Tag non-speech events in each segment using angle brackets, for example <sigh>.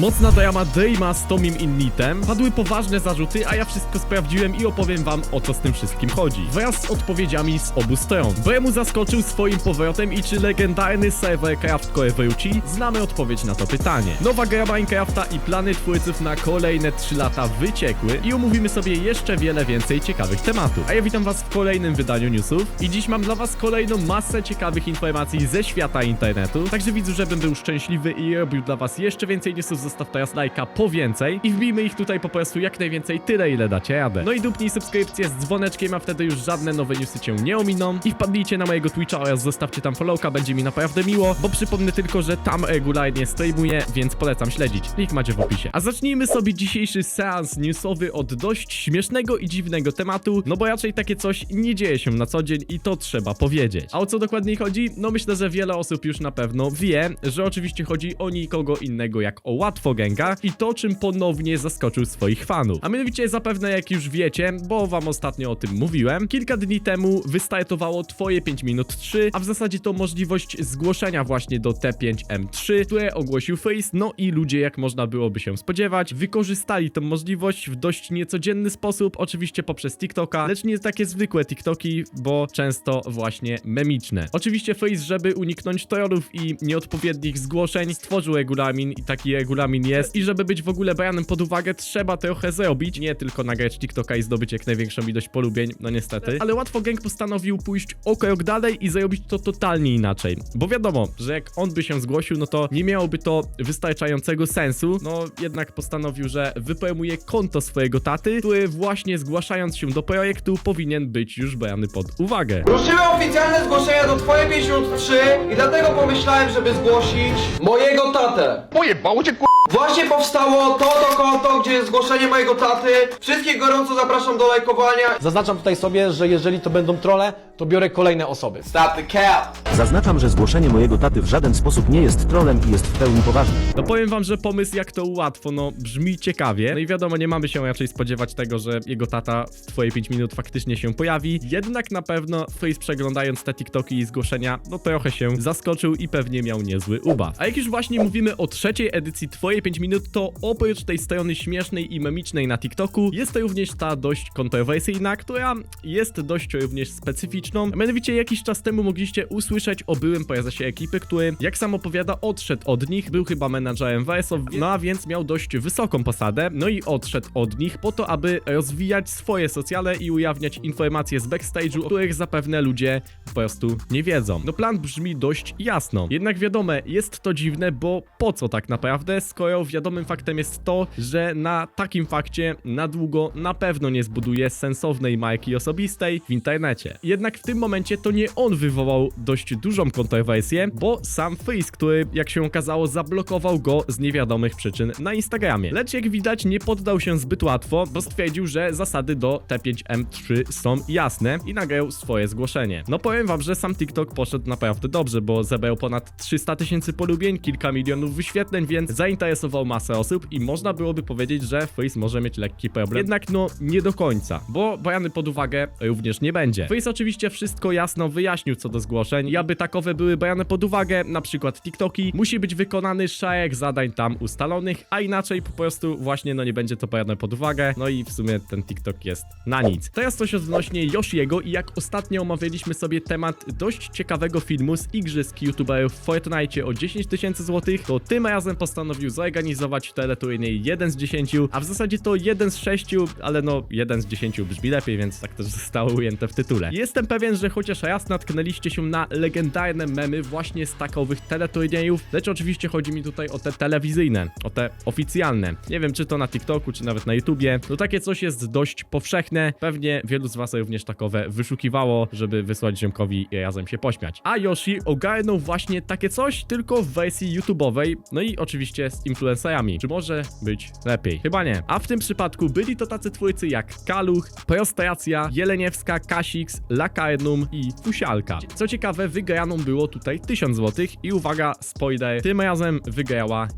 Mocna dama Dejma z Tomim Innitem padły poważne zarzuty, a ja wszystko sprawdziłem i opowiem wam o co z tym wszystkim chodzi. Wraz z odpowiedziami z obu stron. Bremu zaskoczył swoim powrotem i czy legendarny serwer Craftcore wróci? Znamy odpowiedź na to pytanie. Nowa gra Minecrafta i plany twórców na kolejne 3 lata wyciekły i omówimy sobie jeszcze wiele więcej ciekawych tematów. A ja witam was w kolejnym wydaniu newsów i dziś mam dla was kolejną masę ciekawych informacji ze świata internetu. Także widzę, żebym był szczęśliwy i robił dla was jeszcze więcej newsów. Zostaw teraz lajka po więcej i wbijmy ich tutaj po prostu jak najwięcej, tyle ile dacie radę. No i dupnij subskrypcję z dzwoneczkiem, a wtedy już żadne nowe newsy cię nie ominą. I wpadnijcie na mojego Twitcha oraz zostawcie tam followka, będzie mi naprawdę miło, bo przypomnę tylko, że tam regularnie streamuję, więc polecam śledzić. Link macie w opisie. A zacznijmy sobie dzisiejszy seans newsowy od dość śmiesznego i dziwnego tematu, no bo raczej takie coś nie dzieje się na co dzień i to trzeba powiedzieć. A o co dokładniej chodzi? No myślę, że wiele osób już na pewno wie, że oczywiście chodzi o nikogo innego jak o Łatwogęga i to czym ponownie zaskoczył swoich fanów. A mianowicie zapewne jak już wiecie, bo wam ostatnio o tym mówiłem, kilka dni temu wystartowało twoje 5 minut 3, a w zasadzie to możliwość zgłoszenia właśnie do T5M3, które ogłosił Face, no i ludzie jak można byłoby się spodziewać, wykorzystali tę możliwość w dość niecodzienny sposób, oczywiście poprzez TikToka, lecz nie takie zwykłe TikToki, bo często właśnie memiczne. Oczywiście Face, żeby uniknąć trollów i nieodpowiednich zgłoszeń, stworzył regulamin i taki regulamin jest i żeby być w ogóle branym pod uwagę, trzeba trochę zrobić, nie tylko nagrać TikToka i zdobyć jak największą ilość polubień, no niestety, ale łatwo gang postanowił pójść o krok dalej i zrobić to totalnie inaczej, bo wiadomo, że jak on by się zgłosił, no to nie miałoby to wystarczającego sensu, no jednak postanowił, że wypromuje konto swojego taty, który właśnie zgłaszając się do projektu powinien być już brany pod uwagę. Ruszyły oficjalne zgłoszenia do Twoje 53 i dlatego pomyślałem, żeby zgłosić mojego tatę. Pojebało cię ku... Właśnie powstało to to konto, gdzie jest zgłoszenie mojego taty. Wszystkich gorąco zapraszam do lajkowania. Zaznaczam tutaj sobie, że jeżeli to będą trole, to biorę kolejne osoby. Stop the cap. Zaznaczam, że zgłoszenie mojego taty w żaden sposób nie jest trolem i jest w pełni poważne. No powiem wam, że pomysł jak to łatwo, no brzmi ciekawie. No i wiadomo, nie mamy się raczej spodziewać tego, że jego tata w twoje 5 minut faktycznie się pojawi. Jednak na pewno Face przeglądając te TikToki i zgłoszenia, no trochę się zaskoczył i pewnie miał niezły ubaw. A jak już właśnie mówimy o trzeciej edycji twoje 5 minut, to oprócz tej strony śmiesznej i memicznej na TikToku, jest to również ta dość kontrowersyjna, która jest dość również specyficzną. A mianowicie jakiś czas temu mogliście usłyszeć o byłym prezesie ekipy, który, jak sam opowiada, odszedł od nich, był chyba menadżerem WSO, no a więc miał dość wysoką posadę, no i odszedł od nich po to, aby rozwijać swoje socjale i ujawniać informacje z backstage'u, o których zapewne ludzie po prostu nie wiedzą. No plan brzmi dość jasno, jednak wiadomo, jest to dziwne, bo po co tak naprawdę, skoro wiadomym faktem jest to, że na takim fakcie na długo na pewno nie zbuduje sensownej marki osobistej w internecie. Jednak w tym momencie to nie on wywołał dość dużą kontrowersję, bo sam Freeze, który jak się okazało zablokował go z niewiadomych przyczyn na Instagramie. Lecz jak widać nie poddał się zbyt łatwo, bo stwierdził, że zasady do T5M3 są jasne i nagrał swoje zgłoszenie. No powiem wam, że sam TikTok poszedł naprawdę dobrze, bo zebrał ponad 300 tysięcy polubień, kilka milionów wyświetleń, więc zainteresował masę osób i można byłoby powiedzieć, że Freeze może mieć lekki problem. Jednak no nie do końca, bo brany pod uwagę również nie będzie. Freeze oczywiście wszystko jasno wyjaśnił co do zgłoszeń i aby takowe były brane pod uwagę, na przykład TikToki, musi być wykonany szereg zadań tam ustalonych, a inaczej po prostu właśnie no nie będzie to brane pod uwagę, no i w sumie ten TikTok jest na nic. Teraz coś odnośnie Yoshiego i jak ostatnio omawialiśmy sobie temat dość ciekawego filmu z igrzysk youtuberów w Fortnite o 10 tysięcy złotych, to tym razem postanowił zorganizować teleturniej 1 z 10, a w zasadzie to 1 z 6, ale no 1 z 10 brzmi lepiej, więc tak też zostało ujęte w tytule. Jestem pewien, że chociaż raz natknęliście się na legendarne memy właśnie z takowych teleturniejów, lecz oczywiście chodzi mi tutaj o te telewizyjne, o te oficjalne. Nie wiem, czy to na TikToku, czy nawet na YouTubie. No takie coś jest dość powszechne. Pewnie wielu z was również takowe wyszukiwało, żeby wysłać ziomkowi i razem się pośmiać. A Yoshi ogarnął właśnie takie coś, tylko w wersji YouTube'owej, no i oczywiście z influencerami. Czy może być lepiej? Chyba nie. A w tym przypadku byli to tacy twórcy jak Kaluch, Prostacja, Jeleniewska, Kasix, I Fusialka. Co ciekawe, wygraną było tutaj 1000 zł i uwaga, spoiler, tym razem wygrała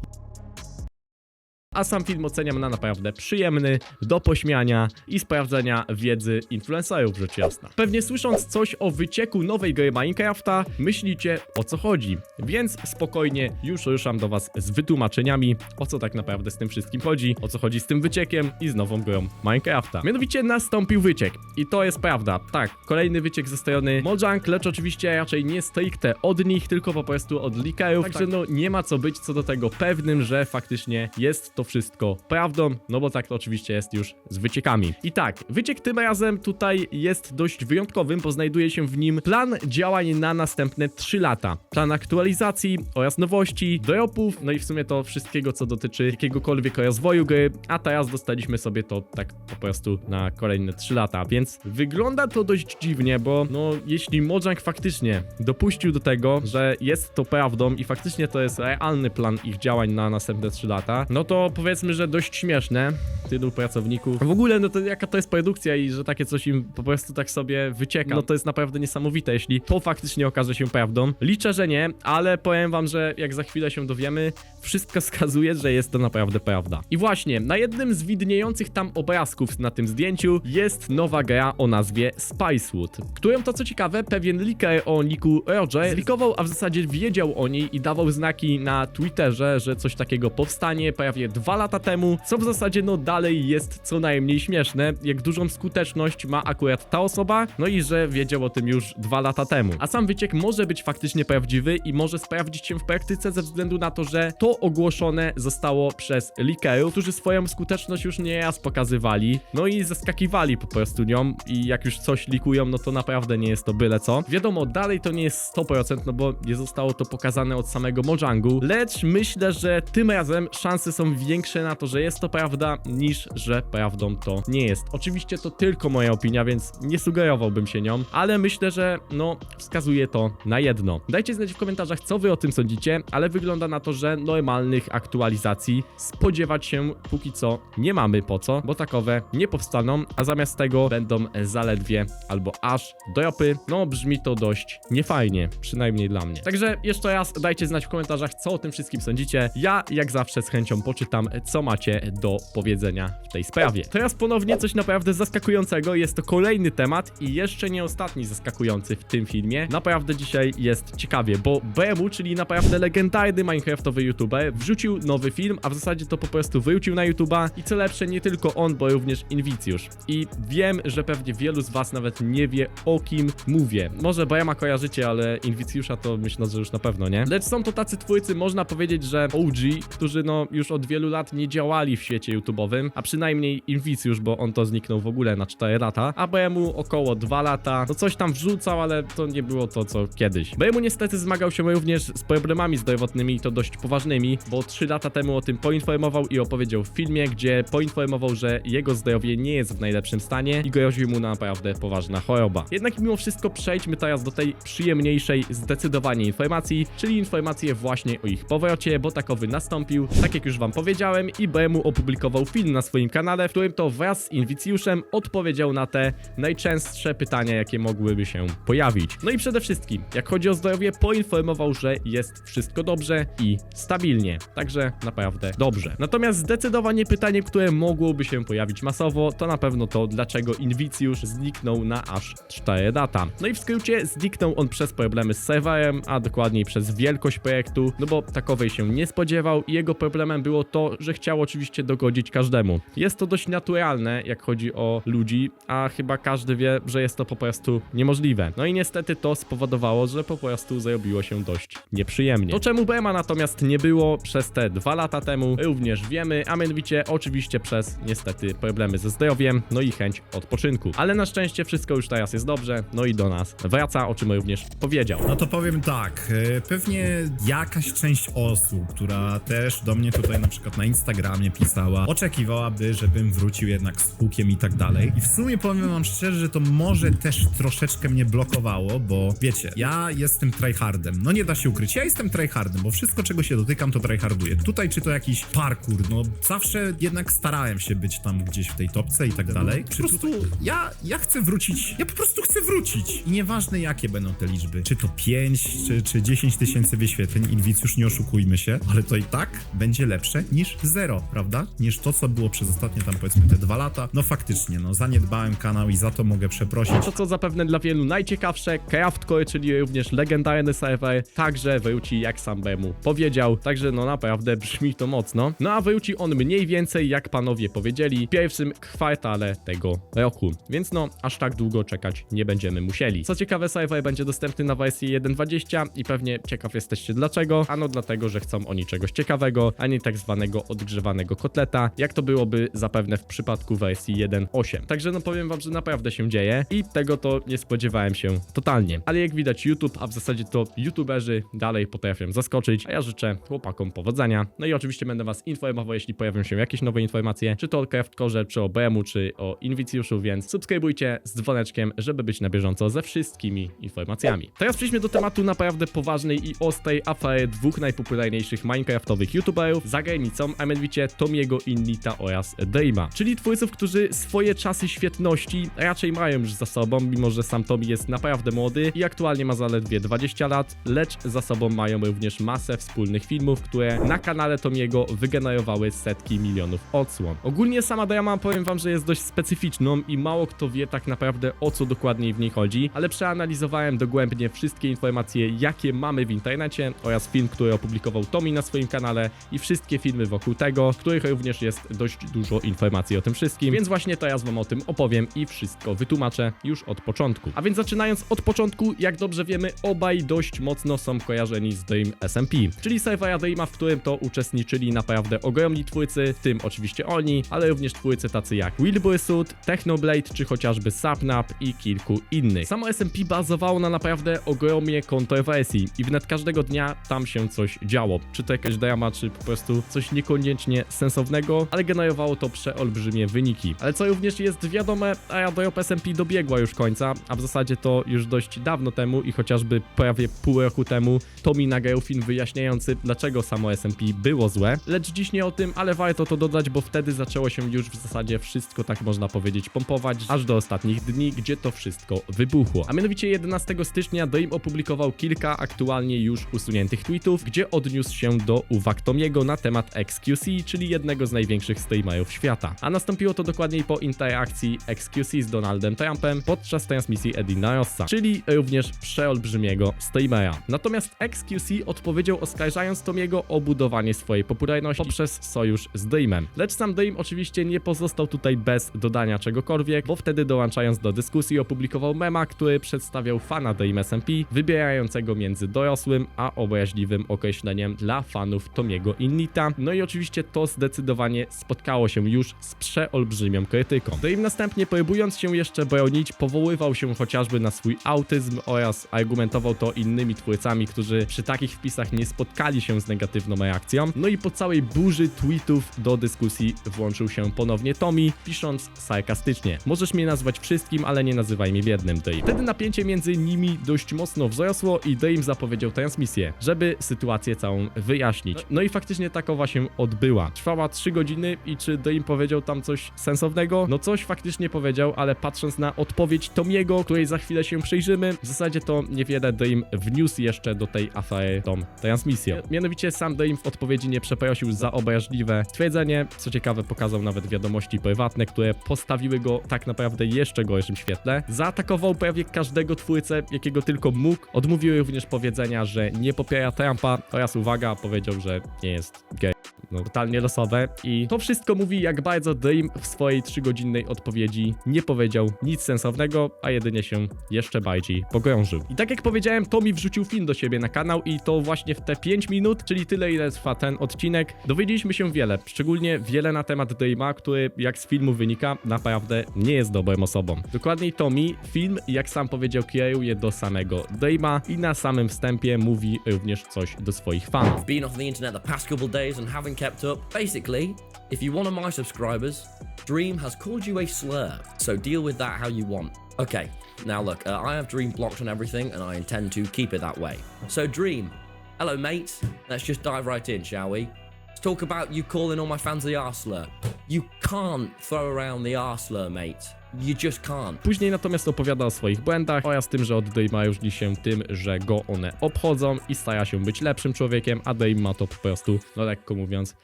a sam film oceniam na naprawdę przyjemny, do pośmiania i sprawdzenia wiedzy influencerów rzecz jasna. Pewnie słysząc coś o wycieku nowej gry Minecrafta, myślicie o co chodzi, więc spokojnie już ruszam do was z wytłumaczeniami, o co tak naprawdę z tym wszystkim chodzi, o co chodzi z tym wyciekiem i z nową grą Minecrafta. Mianowicie nastąpił wyciek i to jest prawda, tak, kolejny wyciek ze strony Mojang, lecz oczywiście raczej nie stricte od nich, tylko po prostu od leakerów, także no nie ma co być co do tego pewnym, że faktycznie jest to wszystko prawdą, no bo tak to oczywiście jest już z wyciekami. I tak, wyciek tym razem tutaj jest dość wyjątkowym, bo znajduje się w nim plan działań na następne 3 lata. Plan aktualizacji oraz nowości, dropów, no i w sumie to wszystkiego, co dotyczy jakiegokolwiek rozwoju gry, a teraz dostaliśmy sobie to tak po prostu na kolejne 3 lata, więc wygląda to dość dziwnie, bo no jeśli Mojang faktycznie dopuścił do tego, że jest to prawdą i faktycznie to jest realny plan ich działań na następne 3 lata, no to powiedzmy, że dość śmieszne, tylu pracowników. W ogóle, no to jaka to jest produkcja i że takie coś im po prostu tak sobie wycieka, no to jest naprawdę niesamowite, jeśli to faktycznie okaże się prawdą. Liczę, że nie, ale powiem wam, że jak za chwilę się dowiemy, wszystko wskazuje, że jest to naprawdę prawda. I właśnie, na jednym z widniejących tam obrazków na tym zdjęciu jest nowa gra o nazwie Spicewood, którą to co ciekawe, pewien leaker o niku Roger zlikował, a w zasadzie wiedział o niej i dawał znaki na Twitterze, że coś takiego powstanie prawie dwa lata temu, co w zasadzie no dalej jest co najmniej śmieszne, jak dużą skuteczność ma akurat ta osoba, no i że wiedział o tym już dwa lata temu. A sam wyciek może być faktycznie prawdziwy i może sprawdzić się w praktyce ze względu na to, że to ogłoszone zostało przez leakerów, którzy swoją skuteczność już nieraz pokazywali, no i zaskakiwali po prostu nią i jak już coś likują, no to naprawdę nie jest to byle co. Wiadomo, dalej to nie jest 100%, no bo nie zostało to pokazane od samego Mojangu, lecz myślę, że tym razem szanse są większe na to, że jest to prawda, niż że prawdą to nie jest. Oczywiście to tylko moja opinia, więc nie sugerowałbym się nią, ale myślę, że no wskazuje to na jedno. Dajcie znać w komentarzach, co wy o tym sądzicie, ale wygląda na to, że normalnych aktualizacji spodziewać się póki co nie mamy po co, bo takowe nie powstaną, a zamiast tego będą zaledwie albo aż dropy. No brzmi to dość niefajnie, przynajmniej dla mnie. Także jeszcze raz dajcie znać w komentarzach, co o tym wszystkim sądzicie. Ja jak zawsze z chęcią poczytam, co macie do powiedzenia w tej sprawie. Teraz ponownie coś naprawdę zaskakującego. Jest to kolejny temat i jeszcze nie ostatni zaskakujący w tym filmie. Naprawdę dzisiaj jest ciekawie, bo BMU, czyli naprawdę legendarny Minecraftowy youtuber, wrzucił nowy film, a w zasadzie to po prostu wrócił na YouTube'a i co lepsze, nie tylko on, bo również Invicjusz. I wiem, że pewnie wielu z was nawet nie wie o kim mówię. Może Bajama kojarzycie, ale Invicjusza to myślę, że już na pewno nie. Lecz są to tacy twórcy, można powiedzieć, że OG, którzy no już od wielu lat nie działali w świecie YouTube'owym, a przynajmniej Invicjusz, bo on to zniknął w ogóle na 4 lata, a BMU około 2 lata. No coś tam wrzucał, ale to nie było to, co kiedyś. BMU niestety zmagał się również z problemami zdrowotnymi i to dość poważnymi, bo 3 lata temu o tym poinformował i opowiedział w filmie, gdzie poinformował, że jego zdrowie nie jest w najlepszym stanie i grozi mu naprawdę poważna choroba. Jednak mimo wszystko przejdźmy teraz do tej przyjemniejszej zdecydowanie informacji, czyli informacje właśnie o ich powrocie, bo takowy nastąpił, tak jak już wam powiedziałem i BMU opublikował film na swoim kanale, w którym to wraz z Invicjuszem odpowiedział na te najczęstsze pytania, jakie mogłyby się pojawić. No i przede wszystkim, jak chodzi o zdrowie, poinformował, że jest wszystko dobrze i stabilnie, także naprawdę dobrze. Natomiast zdecydowanie pytaniem, które mogłoby się pojawić masowo, to na pewno to, dlaczego Invicjusz zniknął na aż 4 data. No i w skrócie zniknął on przez problemy z serwerem, a dokładniej przez wielkość projektu, no bo takowej się nie spodziewał i jego problemem było to, że chciał oczywiście dogodzić każdemu. Jest to dość naturalne, jak chodzi o ludzi, a chyba każdy wie, że jest to po prostu niemożliwe. No i niestety to spowodowało, że po prostu zrobiło się dość nieprzyjemnie. To czemu Bema natomiast nie przez te dwa lata temu, również wiemy, a mianowicie oczywiście przez niestety problemy ze zdrowiem, no i chęć odpoczynku. Ale na szczęście wszystko już teraz jest dobrze, no i do nas wraca, o czym również powiedział. No to powiem tak, e, pewnie jakaś część osób, która też do mnie tutaj na przykład na Instagramie pisała, oczekiwałaby, żebym wrócił jednak z hukiem i tak dalej. I w sumie powiem wam szczerze, że to może też troszeczkę mnie blokowało, bo wiecie, ja jestem tryhardem. No nie da się ukryć, ja jestem tryhardem, bo wszystko czego się dotykam klikam, to tryharduję. Tutaj czy to jakiś parkour, no zawsze jednak starałem się być tam gdzieś w tej topce i tak dalej. Czy prostu- ja, ja chcę wrócić, ja po prostu chcę wrócić. I nieważne jakie będą te liczby, czy to 5, czy, czy 10 tysięcy wyświetleń, Inwic już nie oszukujmy się, ale to i tak będzie lepsze niż zero, prawda? Niż to, co było przez ostatnie tam powiedzmy te dwa lata. No faktycznie, no zaniedbałem kanał i za to mogę przeprosić. To co zapewne dla wielu najciekawsze, Craftcore, czyli również legendarny serwer, także wróci jak sam Bemu powiedział, także no naprawdę brzmi to mocno. No a wróci on mniej więcej, jak panowie powiedzieli, w pierwszym kwartale tego roku, więc no aż tak długo czekać nie będziemy musieli. Co ciekawe, serwer będzie dostępny na wersji 1.20 i pewnie ciekaw jesteście dlaczego. Ano dlatego, że chcą oni czegoś ciekawego, a nie tak zwanego odgrzewanego kotleta, jak to byłoby zapewne w przypadku wersji 1.8. Także no powiem wam, że naprawdę się dzieje i tego to nie spodziewałem się totalnie. Ale jak widać YouTube, a w zasadzie to youtuberzy dalej potrafią zaskoczyć, a ja życzę chłopakom powodzenia. No i oczywiście będę was informował, jeśli pojawią się jakieś nowe informacje, czy to o Craftcore, czy o BM-u, czy o Inwicjuszu, więc subskrybujcie z dzwoneczkiem, żeby być na bieżąco ze wszystkimi informacjami. Teraz przejdźmy do tematu naprawdę poważnej i ostrej afery dwóch najpopularniejszych minecraftowych youtuberów za granicą, a mianowicie Tomiego Innita oraz Dejma, czyli twórców, którzy swoje czasy świetności raczej mają już za sobą, mimo że sam Tomi jest naprawdę młody i aktualnie ma zaledwie 20 lat, lecz za sobą mają również masę wspólnych filmów, które na kanale Tomiego wygenerowały setki milionów odsłon. Ogólnie sama drama powiem wam, że jest dość specyficzną i mało kto wie tak naprawdę o co dokładniej w niej chodzi, ale przeanalizowałem dogłębnie wszystkie informacje, jakie mamy w internecie oraz film, który opublikował Tomi na swoim kanale i wszystkie filmy wokół tego, w których również jest dość dużo informacji o tym wszystkim, więc właśnie teraz wam o tym opowiem i wszystko wytłumaczę już od początku. A więc zaczynając od początku, jak dobrze wiemy, obaj dość mocno są kojarzeni z Dream SMP, czyli serwera Dreama, w którym to uczestniczyli naprawdę ogromni twórcy, w tym oczywiście oni, ale również twórcy tacy jak Wilbur Suit, Technoblade czy chociażby Sapnap i kilku innych. Samo SMP bazowało na naprawdę ogromie kontrowersji i wnet każdego dnia tam się coś działo. Czy to jakaś drama, czy po prostu coś niekoniecznie sensownego, ale generowało to przeolbrzymie wyniki. Ale co również jest wiadome, era SMP dobiegła już końca, a w zasadzie to już dość dawno temu i chociażby prawie pół roku temu Tomi nagrał film wyjaśniający, dlaczego samo SMP było złe. Lecz dziś nie o tym, ale warto to dodać, bo wtedy zaczęło się już w zasadzie wszystko, tak można powiedzieć, pompować, aż do ostatnich dni, gdzie to wszystko wybuchło. A mianowicie 11 stycznia Dream opublikował kilka aktualnie już usuniętych tweetów, gdzie odniósł się do uwag Tomiego na temat XQC, czyli jednego z największych streamerów świata. A nastąpiło to dokładniej po interakcji XQC z Donaldem Trumpem podczas transmisji Edina Rossa, czyli również przeolbrzymiego streamera. Natomiast XQC odpowiedział oskarżając Tomiego o budowanie swojej popularności poprzez sojusz z Dreamem. Lecz sam Dream oczywiście nie pozostał tutaj bez dodania czegokolwiek, bo wtedy dołączając do dyskusji opublikował mema, który przedstawiał fana Dream SMP, wybierającego między dorosłym a obraźliwym określeniem dla fanów Tomiego Innita. No i oczywiście to zdecydowanie spotkało się już z przeolbrzymią krytyką. Dream następnie próbując się jeszcze bronić, powoływał się chociażby na swój autyzm oraz argumentował to innymi twórcami, którzy przy takich wpisach nie spotkali się z negatywną reakcją. No i po całej burzy tweetów do dyskusji włączył się ponownie Tommy, pisząc sarkastycznie. Możesz mnie nazwać wszystkim, ale nie nazywaj mnie biednym, Dave. Wtedy napięcie między nimi dość mocno wzrosło i Dame zapowiedział transmisję, żeby sytuację całą wyjaśnić. No i faktycznie takowa się odbyła. Trwała 3 godziny i czy Dame powiedział tam coś sensownego? No coś faktycznie powiedział, ale patrząc na odpowiedź Tomiego, której za chwilę się przyjrzymy, w zasadzie to niewiele Dame wniósł jeszcze do tej afery tą transmisję. Mianowicie sam Dame w odpowiedzi nie przeprosił za obraźliwe twierdzenie, co ciekawe pokazał nawet wiadomości prywatne, które postawiły go tak naprawdę jeszcze gorszym świetle. Zaatakował prawie każdego twórcę, jakiego tylko mógł. Odmówił również powiedzenia, że nie popiera Trumpa oraz uwaga, powiedział, że nie jest gay. No, totalnie losowe i to wszystko mówi, jak bardzo Dream w swojej trzygodzinnej odpowiedzi nie powiedział nic sensownego, a jedynie się jeszcze bardziej pogrążył. I tak jak powiedziałem, Tommy wrzucił film do siebie na kanał i to właśnie w te 5 minut, czyli tyle ile trwa ten odcinek, dowiedzieliśmy się wiele, szczególnie wiele na temat Dreama, który jak z filmu wynika, naprawdę nie jest dobrą osobą. Dokładniej Tommy film, jak sam powiedział, kieruje do samego Dreama i na samym wstępie mówi również coś do swoich fanów. been off the internet the past couple days and haven't kept up. Basically, if you're one of my subscribers, Dream has called you a slur, so deal with that how you want. Okay, now look, uh, I have Dream blocked on everything and I intend to keep it that way. So, Dream, Hello, mate, Let's just dive right in, shall we? Let's talk about you calling all my fans the arslur. You can't throw around the arslur, mate. You just can't. Później natomiast opowiada o swoich błędach oraz tym, że od Dame różni się tym, że go one obchodzą i stara się być lepszym człowiekiem, a Dame ma to po prostu, no lekko mówiąc.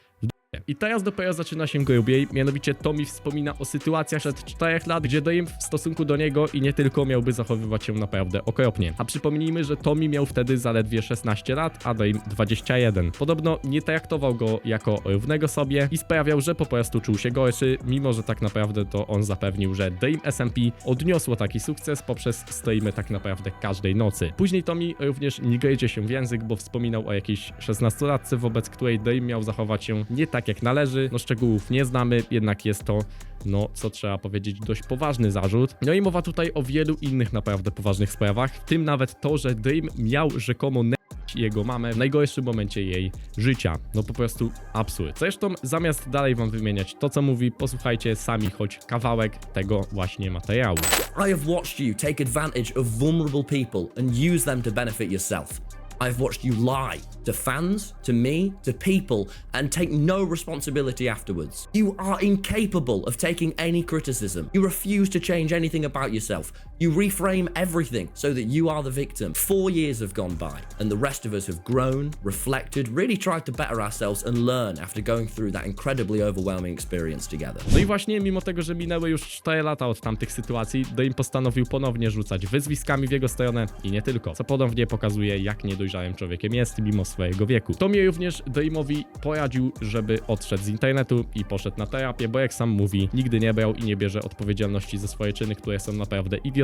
I teraz dopiero zaczyna się grubiej, mianowicie Tommy wspomina o sytuacjach sprzed 4 lat, gdzie Dame w stosunku do niego i nie tylko miałby zachowywać się naprawdę okropnie. A przypomnijmy, że Tommy miał wtedy zaledwie 16 lat, a Dame 21. Podobno nie traktował go jako równego sobie i sprawiał, że po prostu czuł się gorszy, mimo że tak naprawdę to on zapewnił, że Dame SMP odniosło taki sukces poprzez streamy tak naprawdę każdej nocy. Później Tommy również nie gryzie się w język, bo wspominał o jakiejś 16-latce, wobec której Dame miał zachować się nie tak jak należy. No szczegółów nie znamy, jednak jest to no, co trzeba powiedzieć, dość poważny zarzut. No i mowa tutaj o wielu innych naprawdę poważnych sprawach, w tym nawet to, że Dame miał rzekomo jego mamę w najgorszym momencie jej życia. No po prostu absurd. Zresztą zamiast dalej wam wymieniać to, co mówi, posłuchajcie sami choć kawałek tego właśnie materiału. I have watched you take advantage of vulnerable people and use them to benefit yourself. I've watched you lie to fans, to me, to people, and take no responsibility afterwards. You are incapable of taking any criticism. You refuse to change anything about yourself. You reframe everything so that you are the victim. Four years have gone by, and the rest of us have grown, reflected, really tried to better ourselves and learn after going through that incredibly overwhelming experience together. No i właśnie mimo tego, że minęły już 4 lata od tamtych sytuacji, Dame postanowił ponownie rzucać wyzwiskami w jego stronę i nie tylko, co ponownie pokazuje jak niedojrzałym człowiekiem jest mimo swojego wieku. Tommy również Dame'owi poradził, żeby odszedł z internetu i poszedł na terapię, bo jak sam mówi, nigdy nie brał i nie bierze odpowiedzialności za swoje czyny, które są naprawdę idiotyczne.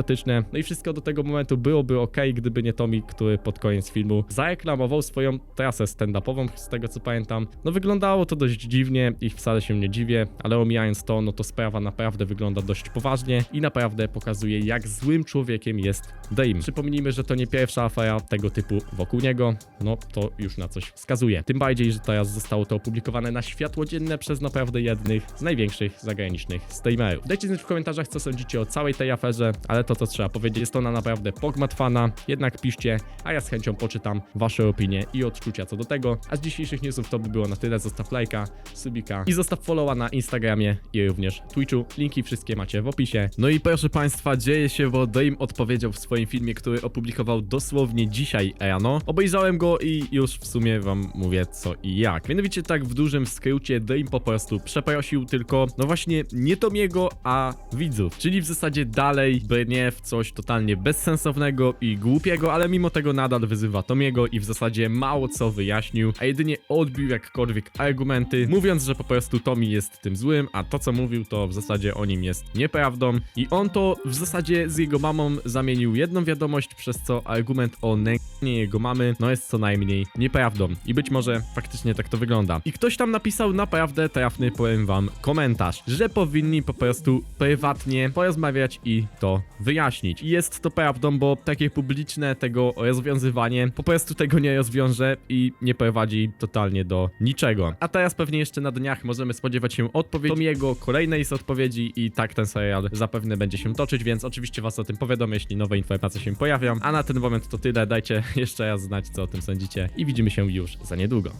No i wszystko do tego momentu byłoby ok, gdyby nie Tommy, który pod koniec filmu zareklamował swoją trasę stand-upową, z tego co pamiętam. No wyglądało to dość dziwnie i wcale się nie dziwię, ale omijając to, no to sprawa naprawdę wygląda dość poważnie i naprawdę pokazuje jak złym człowiekiem jest Dame. Przypomnijmy, że to nie pierwsza afera tego typu wokół niego, no to już na coś wskazuje. Tym bardziej, że teraz zostało to opublikowane na światło dzienne przez naprawdę jednych z największych zagranicznych streamerów. Dajcie znać w komentarzach, co sądzicie o całej tej aferze, ale to, co trzeba powiedzieć, jest ona naprawdę pogmatwana, jednak piszcie, a ja z chęcią poczytam wasze opinie i odczucia co do tego. A z dzisiejszych newsów to by było na tyle. Zostaw lajka, subika i zostaw followa na Instagramie i również Twitchu. Linki wszystkie macie w opisie. No i proszę Państwa, dzieje się, bo Dame odpowiedział w swoim filmie, który opublikował dosłownie dzisiaj rano. Obejrzałem go i już w sumie wam mówię co i jak. Mianowicie tak w dużym skrócie Dame po prostu przeprosił tylko, no właśnie nie Tomiego, a widzów. Czyli w zasadzie dalej brnie w coś totalnie bezsensownego i głupiego, ale mimo tego nadal wyzywa Tomiego i w zasadzie mało co wyjaśnił, a jedynie odbił jakkolwiek argumenty, mówiąc, że po prostu Tommy jest tym złym, a to co mówił to w zasadzie o nim jest nieprawdą. I on to w zasadzie z jego mamą zamienił jedną wiadomość, przez co argument o nękanie jego mamy no jest co najmniej nieprawdą i być może faktycznie tak to wygląda. I ktoś tam napisał naprawdę trafny, powiem wam, komentarz, że powinni po prostu prywatnie porozmawiać i to wyjaśnić. I jest to prawdą, bo takie publiczne tego rozwiązywanie po prostu tego nie rozwiąże i nie prowadzi totalnie do niczego. A teraz pewnie jeszcze na dniach możemy spodziewać się odpowiedzi Tomiego, kolejnej z odpowiedzi i tak ten serial zapewne będzie się toczyć, więc oczywiście was o tym powiadomię, jeśli nowe informacje się pojawią. A na ten moment to tyle, dajcie <laughs> jeszcze raz znać co o tym sądzicie i widzimy się już za niedługo.